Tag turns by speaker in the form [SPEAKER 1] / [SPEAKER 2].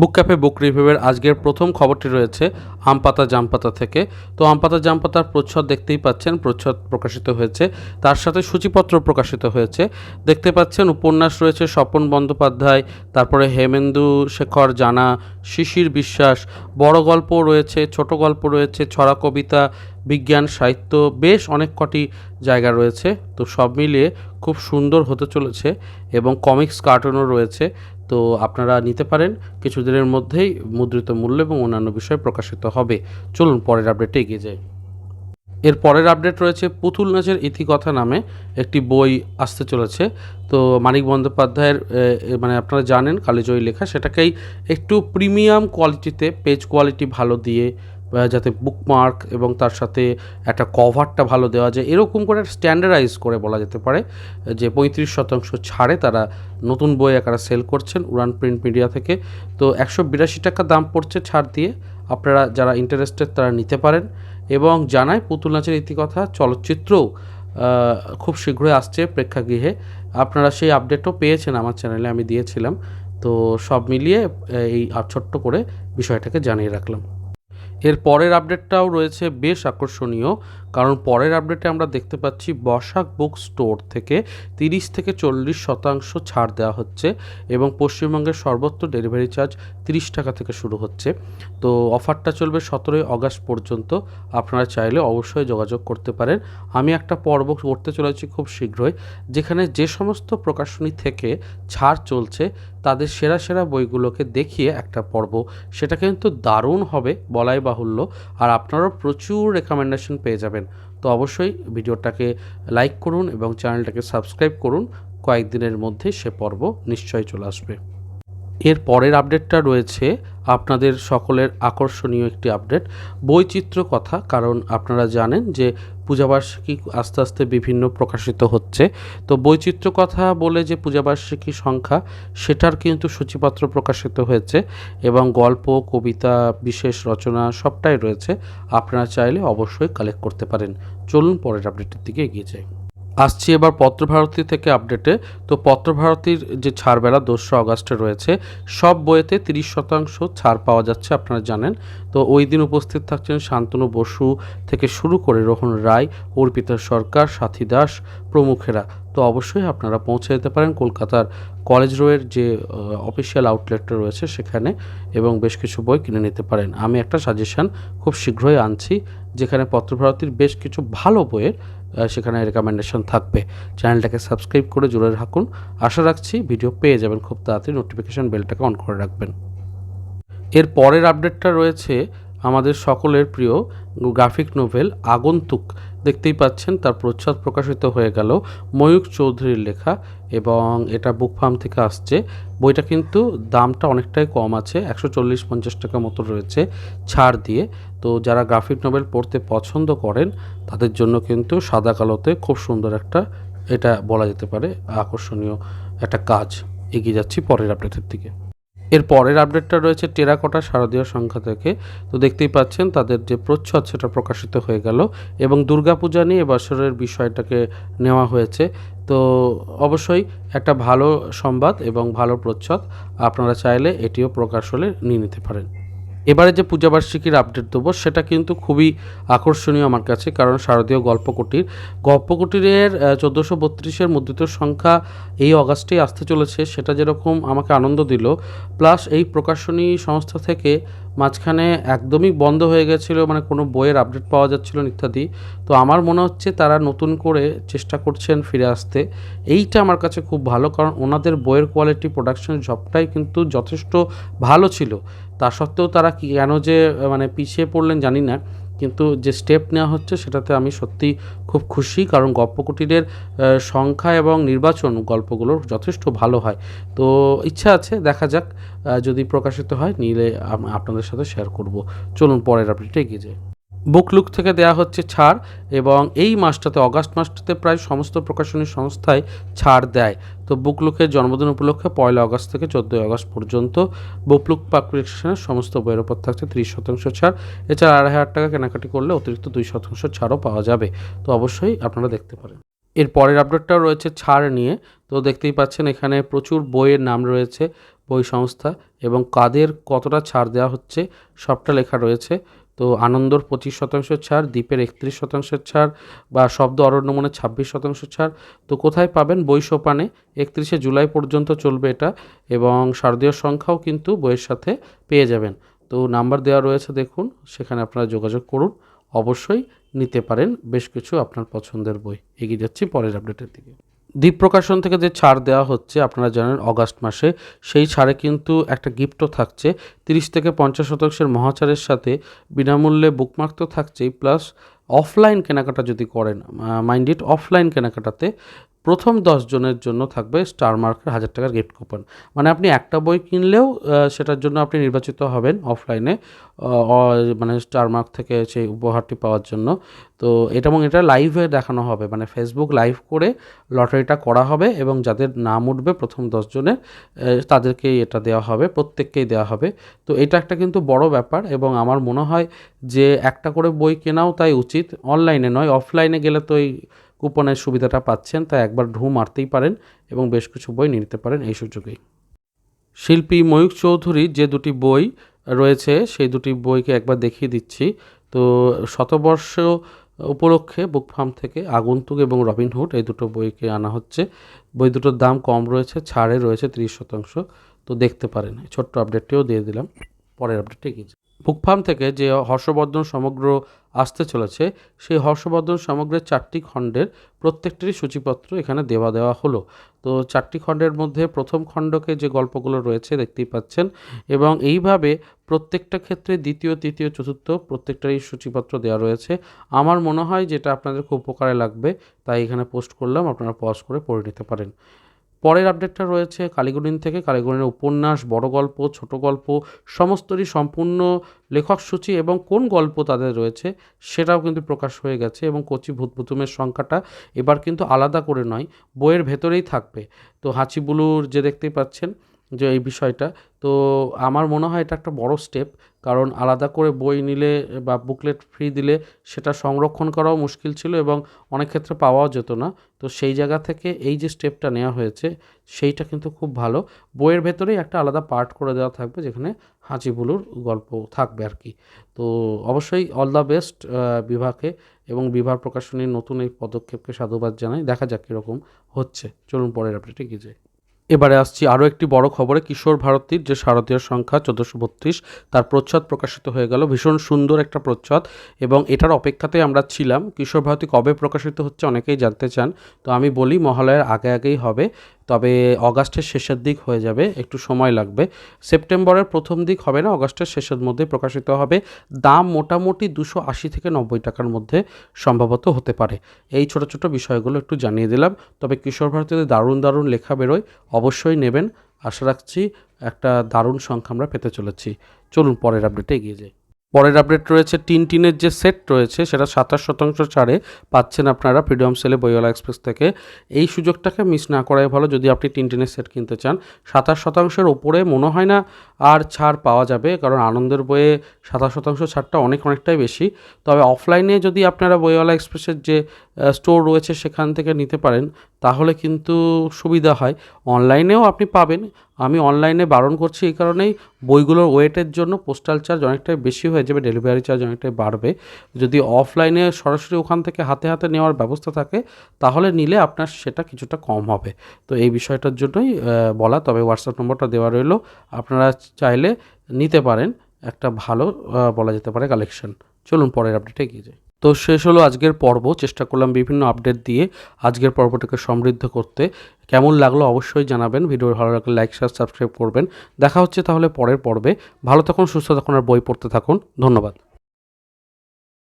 [SPEAKER 1] বুক cafe, বুক রিভিউয়ের আজকের প্রথম খবরটি রয়েছে আমপাতা জামপাতা থেকে। তো আমপাতা জামপাতার প্রচ্ছদ দেখতেই পাচ্ছেন, প্রচ্ছদ প্রকাশিত হয়েছে। তার সাথে সূচিপত্র প্রকাশিত হয়েছে। দেখতে পাচ্ছেন, উপন্যাস রয়েছে স্বপন বন্দ্যোপাধ্যায়, তারপরে হেমেন্দু শেখর জানা শিশির বিশ্বাস, বড় গল্প রয়েছে, ছোট গল্প রয়েছে, ছড়া কবিতা বিজ্ঞান, সাহিত্য বেশ অনেক কটি জায়গা রয়েছে। তো সব মিলিয়ে খুব সুন্দর হতে চলেছে এবং কমিক্স কার্টুনও রয়েছে। তো আপনারা নিতে পারেন। কিছুদিনের মধ্যেই মুদ্রিত মূল্য এবং অন্যান্য বিষয় প্রকাশিত হবে। চলুন পরের আপডেটে এগিয়ে যাই। এর পরের আপডেট রয়েছে পুতুল নাচের ইতিকথা নামে একটি বই আসতে চলেছে। তো মানিক বন্দ্যোপাধ্যায়ের মানে আপনারা জানেন কালীজয়ী লেখা। সেটাকেই একটু প্রিমিয়াম কোয়ালিটিতে পেজ কোয়ালিটি ভালো দিয়ে যাতে বুকমার্ক এবং তার সাথে একটা কভারটা ভালো দেওয়া যায়, এরকম করে স্ট্যান্ডার্ডাইজ করে বলা যেতে পারে, যে পঁয়ত্রিশ শতাংশ ছাড়ে তারা নতুন বই আকারে সেল করছেন উড়ান প্রিন্ট মিডিয়া থেকে। তো একশো বিরাশি টাকা দাম পড়ছে ছাড় দিয়ে, আপনারা যারা ইন্টারেস্টেড তারা নিতে পারেন। এবং জানায় পুতুল নাচের ইতিকথা চলচ্চিত্রও খুব শীঘ্রই আসছে প্রেক্ষাগৃহে। আপনারা সেই আপডেটও পেয়েছেন আমার চ্যানেলে আমি দিয়েছিলাম। তো সব মিলিয়ে, এই ছোট্ট করে বিষয়টাকে জানিয়ে রাখলাম। এর পরের আপডেটটাও রয়েছে বেশ আকর্ষণীয়। কারণ পরের আপডেটে আমরা দেখতে পাচ্ছি বসাক বুক স্টোর থেকে তিরিশ থেকে চল্লিশ শতাংশ ছাড় দেওয়া হচ্ছে এবং পশ্চিমবঙ্গের সর্বত্র ডেলিভারি চার্জ তিরিশ টাকা থেকে শুরু হচ্ছে। তো অফারটা চলবে সতেরোই আগস্ট পর্যন্ত। আপনারা চাইলে অবশ্যই যোগাযোগ করতে পারেন। আমি একটা পর্ব করতে চলেছি খুব শীঘ্রই, যেখানে যে সমস্ত প্রকাশনী থেকে ছাড় চলছে, তাদের সেরা সেরা বইগুলোকে দেখিয়ে একটা পর্ব। সেটা কিন্তু দারুণ হবে, বলাই বাহুল্য। আর আপনারাও প্রচুর রেকমেন্ডেশন পেয়ে যাবেন। তো অবশ্যই ভিডিওটাকে লাইক করুন এবং চ্যানেলটাকে সাবস্ক্রাইব করুন। কয়েকদিনের মধ্যে সে পর্ব নিশ্চয়ই চলে আসবে। এর পরের আপডেটটা রয়েছে আপনাদের সকলের আকর্ষণীয় একটি আপডেট। বৈচিত্র্য কথা, কারণ আপনারা জানেন যে পূজাবার্ষিকী আস্তে আস্তে বিভিন্ন প্রকাশিত হচ্ছে। তো বৈচিত্র্য কথা বলে যে পূজাবার্ষিকী সংখ্যা, সেটার কিন্তু সূচিপত্র প্রকাশিত হয়েছে এবং গল্প, কবিতা, বিশেষ রচনা সবটাই রয়েছে। আপনারা চাইলে অবশ্যই কালেক্ট করতে পারেন। চলুন পরের আপডেটের দিকে এগিয়ে যাই। আসছি এবার পত্রভারতী থেকে আপডেটে তো পত্রভারতীর যে ছাড়বেলা, দোসরা অগাস্টে রয়েছে, সব বইয়েতে তিরিশ শতাংশ ছাড় পাওয়া যাচ্ছে, আপনারা জানেন। তো ওই দিন উপস্থিত থাকছেন শান্তনু বসু থেকে শুরু করে রোহন রায়, অর্পিতা সরকার, সাথী দাস প্রমুখেরা। তো অবশ্যই আপনারা পৌঁছে যেতে পারেন কলকাতার কলেজ রোয়ের যে অফিসিয়াল আউটলেটটা রয়েছে সেখানে এবং বেশ কিছু বই কিনে নিতে পারেন। আমি একটা সাজেশন খুব শীঘ্রই আনছি, যেখানে পত্রভারতীর বেশ কিছু ভালো বইয়ের সেখানে রেকমেন্ডেশন থাকবে। চ্যানেলটাকে সাবস্ক্রাইব করে জুড়ে রাখুন। আশা রাখছি ভিডিও পেয়ে যাবেন। খুব তাড়াতাড়ি নোটিফিকেশান বেলটাকে অন করে রাখবেন। এর পরের আপডেটটা রয়েছে আমাদের সকলের প্রিয় গ্রাফিক নোভেল আগন্তুক। দেখতেই পাচ্ছেন তার প্রচ্ছদ প্রকাশিত হয়ে গেল ময়ূক চৌধুরীর লেখা এবং এটা বুক ফার্ম থেকে আসছে। বইটা কিন্তু দামটা অনেকটাই কম আছে, একশো চল্লিশ পঞ্চাশ টাকা মতো রয়েছে ছাড় দিয়ে। তো যারা গ্রাফিক নোভেল পড়তে পছন্দ করেন, তাদের জন্য কিন্তু সাদা কালোতে খুব সুন্দর একটা, এটা বলা যেতে পারে, আকর্ষণীয় একটা কাজ। এগিয়ে যাচ্ছি পরের আপডেটের দিকে। এর পরের আপডেটটা রয়েছে টেরাকোটা শারদীয় সংখ্যা থেকে তো দেখতেই পাচ্ছেন, তাদের যে প্রচ্ছদ সেটা প্রকাশিত হয়ে গেল এবং দুর্গাপূজা নিয়ে এবছরের বিষয়টাকে নেওয়া হয়েছে। তো অবশ্যই একটা ভালো সংবাদ এবং ভালো প্রচ্ছদ। আপনারা চাইলে এটিও প্রকাশ হলে নিয়ে নিতে পারেন। এবারে যে পূজাবার্ষিকীর আপডেট দেবো, সেটা কিন্তু খুবই আকর্ষণীয় আমার কাছে, কারণ শারদীয় গল্পকুটির। গল্পকুটিরের চোদ্দোশো বত্রিশের মুদ্রিত সংখ্যা এই অগাস্টেই আসতে চলেছে, সেটা যেরকম আমাকে আনন্দ দিল। প্লাস এই প্রকাশনী সংস্থা থেকে মাঝখানে একদমই বন্ধ হয়ে গেছিল মানে কোনো বইয়ের আপডেট পাওয়া যাচ্ছিল না ইত্যাদি। তো আমার মনে হচ্ছে তারা নতুন করে চেষ্টা করছেন ফিরে আসতে। এইটা আমার কাছে খুব ভালো, কারণ ওনাদের বইয়ের কোয়ালিটি প্রোডাকশন সবটাই কিন্তু যথেষ্ট ভালো ছিল। তা সত্ত্বেও তারা কেন যে মানে পিছিয়ে পড়লেন জানি না। কিন্তু যে স্টেপ নেওয়া হচ্ছে সেটাতে আমি সত্যি খুব খুশি, কারণ গল্পকুটিরের সংখ্যা এবং নির্বাচন গল্পগুলোর যথেষ্ট ভালো হয়। তো ইচ্ছা আছে, দেখা যাক যদি প্রকাশিত হয়, নিলে আপনাদের সাথে শেয়ার করব। চলুন, পরের আপডেটে এগিয়ে যাই। বুক লুক থেকে দেওয়া হচ্ছে ছাড় এবং এই মাসটাতে, অগাস্ট মাসটাতে প্রায় সমস্ত প্রকাশনী সংস্থায় ছাড় দেয়। তো বুকলুকের জন্মদিন উপলক্ষে পয়লা আগস্ট থেকে চোদ্দোই আগস্ট পর্যন্ত বুকলুক পাবলিকেশনের সমস্ত বইয়ের ওপর থাকছে ত্রিশ শতাংশ ছাড়। এছাড়া আড়াই হাজার টাকা কেনাকাটি করলে অতিরিক্ত দুই শতাংশ ছাড়ও পাওয়া যাবে। তো অবশ্যই আপনারা দেখতে পারেন। এর পরের আপডেটটাও রয়েছে ছাড় নিয়ে। তো দেখতেই পাচ্ছেন এখানে প্রচুর বইয়ের নাম রয়েছে, বই সংস্থা এবং কাদের কতটা ছাড় দেওয়া হচ্ছে সবটা লেখা রয়েছে। তো আনন্দর পঁচিশ শতাংশ ছাড়, দ্বীপের একত্রিশ শতাংশের ছাড় বা শব্দ অরণ্যমনে ছাব্বিশ শতাংশ ছাড়। তো কোথায় পাবেন বই সোপানে একত্রিশে জুলাই পর্যন্ত চলবে এটা এবং শারদীয় সংখ্যাও কিন্তু বইয়ের সাথে পেয়ে যাবেন। তো নাম্বার দেওয়া রয়েছে দেখুন, সেখানে আপনারা যোগাযোগ করুন। অবশ্যই নিতে পারেন, বেশ কিছু আপনার পছন্দের বই। এগিয়ে যাচ্ছি পরের আপডেটের দিকে। দ্বীপ প্রকাশন থেকে যে ছাড় দেওয়া হচ্ছে, আপনারা জানেন অগাস্ট মাসে, সেই ছাড়ে কিন্তু একটা গিফটও থাকছে। তিরিশ থেকে পঞ্চাশ শতাংশের মহাচারের সাথে বিনামূল্যে বুকমার্ক তো থাকছেই, প্লাস অফলাইন কেনাকাটা যদি করেন মাইন্ডেড অফলাইন কেনাকাটাতে প্রথম জনের জন্য থাকবে স্টার মার্কের হাজার টাকার গিফট কুপন মানে আপনি একটা বই কিনলেও সেটার জন্য আপনি নির্বাচিত হবেন অফলাইনে মানে স্টার মার্ক থেকে সেই উপহারটি পাওয়ার জন্য। তো এটা এবং এটা লাইভে দেখানো হবে। মানে ফেসবুক লাইভ করে লটারিটা করা হবে এবং যাদের নাম উঠবে প্রথম দশ জনের আহ, তাদেরকেই এটা দেওয়া হবে প্রত্যেককেই দেওয়া হবে। তো এটা একটা কিন্তু বড় ব্যাপার এবং আমার মনে হয় যে একটা করে বই কেনাও তাই উচিত। অনলাইনে নয় অফলাইনে গেলে তো এই কুপনের সুবিধাটা পাচ্ছেন তাই একবার ঢু মারতেই পারেন এবং বেশ কিছু বই নিতে পারেন এই সুযোগেই। শিল্পী ময়ূক চৌধুরীর যে দুটি বই রয়েছে, সেই দুটি বইকে একবার দেখিয়ে দিচ্ছি। তো শতবর্ষ উপলক্ষে বুক ফার্ম থেকে আগন্তুক এবং রবিনহুড এই দুটো বইকে আনা হচ্ছে। বই দুটোর দাম কম রয়েছে, ছাড়ে রয়েছে তিরিশ শতাংশ। তো দেখতে পারেন ছোট্ট আপডেটটিও দিয়ে দিলাম, পরের আপডেটে এগিয়ে যাই। বুক ফার্ম থেকে যে হর্ষবর্ধন সমগ্র আসতে চলেছে, সেই হর্ষবর্ধন সমগ্রের চারটি খণ্ডের প্রত্যেকটিরই সূচিপত্র এখানে দেওয়া দেওয়া হলো তো চারটি খণ্ডের মধ্যে প্রথম খণ্ডকে যে গল্পগুলো রয়েছে দেখতেই পাচ্ছেন এবং এইভাবে প্রত্যেকটা ক্ষেত্রে দ্বিতীয়, তৃতীয়, চতুর্থ প্রত্যেকটারই সূচিপত্র দেওয়া রয়েছে আমার মনে হয় যেটা আপনাদের খুব উপকারে লাগবে, তাই এখানে পোস্ট করলাম, আপনারা পজ করে পড়ে নিতে পারেন পরের আপডেটটা রয়েছে কালীগুণিন থেকে। কালীগুণিনের উপন্যাস, বড় গল্প, ছোট গল্প, সমস্তরই সম্পূর্ণ লেখক সূচি এবং কোন গল্প তাদের রয়েছে সেটাও কিন্তু প্রকাশ হয়ে গেছে এবং কচি ভূতভুতুমের সংখ্যাটা এবার কিন্তু আলাদা করে নয়, বইয়ের ভেতরেই থাকবে। তো হাঁচিবুলুর যে দেখতেই পাচ্ছেন যে এই বিষয়টা। তো আমার মনে হয় এটা একটা বড় স্টেপ কারণ আলাদা করে বই নিলে বা বুকলেট ফ্রি দিলে সেটা সংরক্ষণ করাও মুশকিল ছিল এবং অনেক ক্ষেত্রে পাওয়াও যেত না। তো সেই জায়গা থেকে এই যে স্টেপটা নেওয়া হয়েছে, সেইটা কিন্তু খুব ভালো। বইয়ের ভেতরেই একটা আলাদা পার্ট করে দেওয়া থাকবে, যেখানে হাঁচিবুলুর গল্প থাকবে আর কি। তো অবশ্যই অল দ্য বেস্ট বিভাগে এবং বিভাগ প্রকাশনীর নতুন এই পদক্ষেপকে সাধুবাদ জানাই। দেখা যাক কীরকম হচ্ছে। চলুন পরের আপডেটে গিয়ে যাই। এবারে আসছি আরও একটি বড় খবরে। কিশোর ভারতীর যে শারদীয় সংখ্যা চোদ্দোশো বত্রিশ, তার প্রচ্ছদ প্রকাশিত হয়ে গেল। ভীষণ সুন্দর একটা প্রচ্ছদ এবং এটার অপেক্ষাতে আমরা ছিলাম। কিশোর ভারতী কবে প্রকাশিত হচ্ছে অনেকেই জানতে চান। তো আমি বলি মহালয়ের আগে আগেই হবে। তবে অগাস্টের শেষের দিক হয়ে যাবে, একটু সময় লাগবে। সেপ্টেম্বরের প্রথম দিক হবে না, অগাস্টের শেষের মধ্যে প্রকাশিত হবে। দাম মোটামুটি দুশো আশি থেকে নব্বই টাকার মধ্যে সম্ভবত হতে পারে। এই ছোট ছোট বিষয়গুলো একটু জানিয়ে দিলাম, তবে কিশোর ভারতীতে দারুণ দারুণ লেখা বেরোয়, অবশ্যই নেবেন। আশা রাখছি একটা দারুণ সংখ্যা আমরা পেতে চলেছি। চলুন পরের আপডেটে এগিয়ে যাই। পরের আপডেট রয়েছে, টিন টিনের যে সেট রয়েছে, সেটা সাতাশ শতাংশ ছাড়ে পাচ্ছেন আপনারা ফ্রিডম সেলে বইওয়ালা এক্সপ্রেস থেকে। এই সুযোগটাকে মিস না করাই ভালো, যদি আপনি টিন টিনের সেট কিনতে চান। সাতাশ শতাংশের ওপরে মনে হয় না আর ছাড় পাওয়া যাবে, কারণ আনন্দের বইয়ে সাতাশ শতাংশ ছাড়টা অনেক অনেকটাই বেশি। তবে অফলাইনে যদি আপনারা বইওয়ালা এক্সপ্রেসের যে স্টোর রয়েছে, সেখান থেকে নিতে পারেন। তাহলে কিন্তু সুবিধা হয়। অনলাইনেও আপনি পাবেন। আমি অনলাইনে বারণ করছি এই কারণেই। বইগুলোর ওয়েটের জন্য পোস্টাল চার্জ অনেকটাই বেশি হয়ে যাবে ডেলিভারি চার্জ অনেকটাই বাড়বে। যদি অফলাইনে সরাসরি ওখান থেকে হাতে হাতে নেওয়ার ব্যবস্থা থাকে, তাহলে নিলে আপনার সেটা কিছুটা কম হবে। তো এই বিষয়টার জন্যই বলা। তবে হোয়াটসঅ্যাপ নম্বরটা দেওয়া রইল। আপনারা চাইলে নিতে পারেন। একটা ভালো বলা যেতে পারে কালেকশন চলুন পরের আপডেটে এগিয়ে যাই। তো শেষ হলো আজকের পর্ব। চেষ্টা করলাম বিভিন্ন আপডেট দিয়ে আজকের পর্বটাকে সমৃদ্ধ করতে। কেমন লাগল অবশ্যই জানাবেন। ভিডিও ভালো লাগলে লাইক শেয়ার সাবস্ক্রাইব করবেন। দেখা হচ্ছে তাহলে পরের পর্বে। ভালো থাকুন, সুস্থ থাকুন আর বই পড়তে থাকুন। ধন্যবাদ।